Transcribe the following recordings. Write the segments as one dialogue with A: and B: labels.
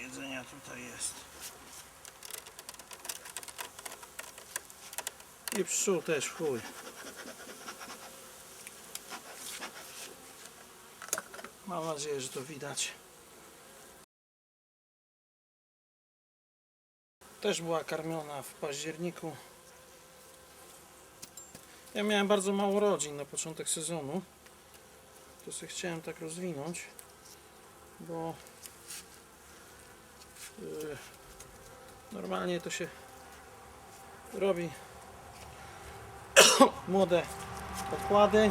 A: Jedzenia tutaj jest. I pszczół też chuj. Mam nadzieję, że to widać. Też była karmiona w październiku. Ja miałem bardzo mało rodzin na początek sezonu. To sobie chciałem tak rozwinąć, bo yy, normalnie to się robi młode podkłady.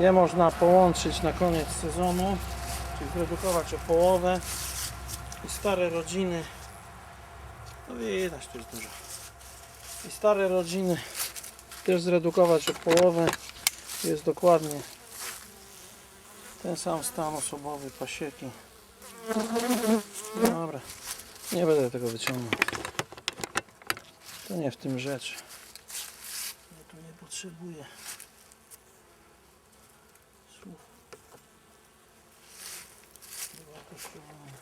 A: Je można połączyć na koniec sezonu, czyli zredukować o połowę. I stare rodziny no widać tu jest dużo. I stare rodziny też zredukować o połowę. Jest dokładnie ten sam stan osobowy pasieki. Dobra nie będę tego wyciągnął to nie w tym rzecz ja tu nie potrzebuję słów Była kosztowana.